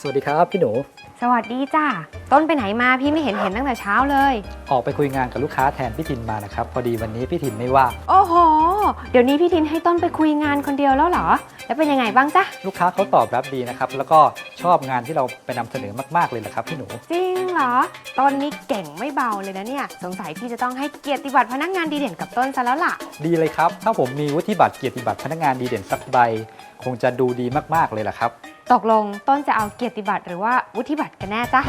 สวัสดีครับพี่หนู สวัสดีจ้าต้นไปไหนมาพี่ไม่เห็นเห็นตั้งแต่เช้าเลย ออกไปคุยงานกับลูกค้าแทนพี่ทินมานะครับ พอดีวันนี้พี่ทินไม่ว่างโอ้โห เดี๋ยวนี้พี่ทินให้ต้นไปคุยงานคนเดียวแล้วเหรอ แล้วเป็นยังไงบ้างจ๊ะลูกค้าเขาตอบรับดีนะครับ แล้วก็ชอบงานที่เราไปนำเสนอมาก ๆเลยนะครับพี่หนู จริง เหรอ ต้นนี้เก่งไม่เบาเลยนะเนี่ย สงสัยพี่จะต้องให้เกียรติบัตรพนักงานดีเด่นกับต้นซะแล้วล่ะ ดีเลยครับ ถ้าผมมีวุฒิบัตรเกียรติบัตรพนักงานดีเด่นสักใบ คงจะดูดีมากๆเลยล่ะครับ ตกลงต้นจะเอาเกียรติบัตรหรือว่าวุฒิบัตรกันแน่จ๊ะ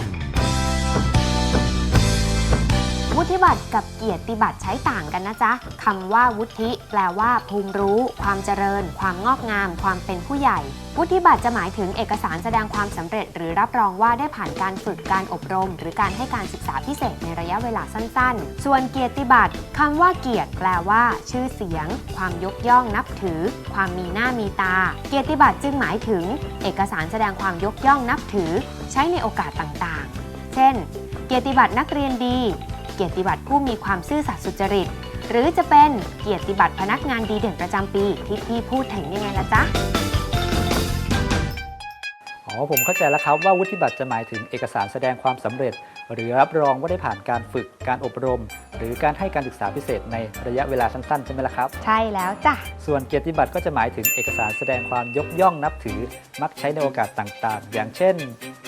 วุฒิบัตรกับเกียรติบัตรใช้ต่างกันนะจ๊ะคำว่าวุฒิแปลว่า ภูมิรู้ ความเจริญ ความงอกงาม ความเป็นผู้ใหญ่ วุฒิบัตรจะหมายถึงเอกสารแสดงความสำเร็จ หรือรับรองว่าได้ผ่านการฝึกการอบรม หรือการให้การศึกษาพิเศษในระยะเวลาสั้น ๆ ส่วนเกียรติบัตรคำว่าเกียรติแปลว่า ชื่อเสียง ความยกย่องนับถือ ความมีหน้ามีตา เกียรติบัตรจึงหมายถึง เอกสารแสดงความยกย่องนับถือ ใช้ในโอกาสต่างๆ เช่น เกียรติบัตรนักเรียนดี กียรติบัตรผู้มีความซื่อสัตย์สุจริต หรือจะเป็นเกียรติบัตรพนักงานดีเด่นประจำปีที่พี่พูดถึงยังไงล่ะจ๊ะอ๋อผมเข้าใจแล้วครับว่าวุฒิบัตรจะหมายถึงเอกสารแสดงความสำเร็จ หรือรับรองว่าได้ผ่านการฝึกการอบรม หรือการให้การศึกษาพิเศษในระยะเวลาสั้นๆใช่ไหมล่ะครับ ใช่แล้วจ้ะ ส่วนเกียรติบัตรก็จะหมายถึงเอกสารแสดงความยกย่องนับถือ มักใช้ในโอกาสต่างๆ อย่างเช่น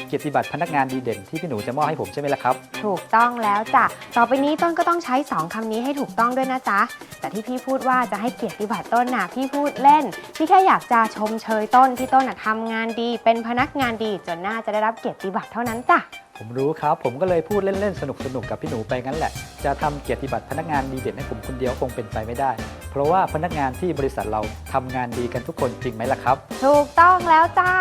เกียรติบัตรพนักงานดีเด่นที่พี่หนูจะมอบให้ผมใช่ไหมล่ะครับ ถูกต้องแล้วจ้ะ ต่อไปนี้ต้นก็ต้องใช้ 2คำนี้ให้ถูกต้องด้วยนะจ๊ะ แต่ที่พี่พูดว่าจะให้เกียรติบัตรต้นน่ะพี่พูดเล่น พี่แค่อยากจะชมเชยต้นที่ต้นน่ะทำงานดี เป็นพนักงานดีจนน่าจะได้รับเกียรติบัตรเท่านั้นจ้ะ ผมรู้ครับ ผมก็เลยพูดเล่นๆสนุกๆกับพี่หนูไปงั้นแหละ จะทำเกียรติบัตรพนักงานดีเด่นให้ผมคนเดียวคงเป็นไปไม่ได้ เพราะว่าพนักงานที่บริษัทเราทำงานดีกันทุกคนจริงไหมล่ะครับ ถูกต้องแล้วจ้า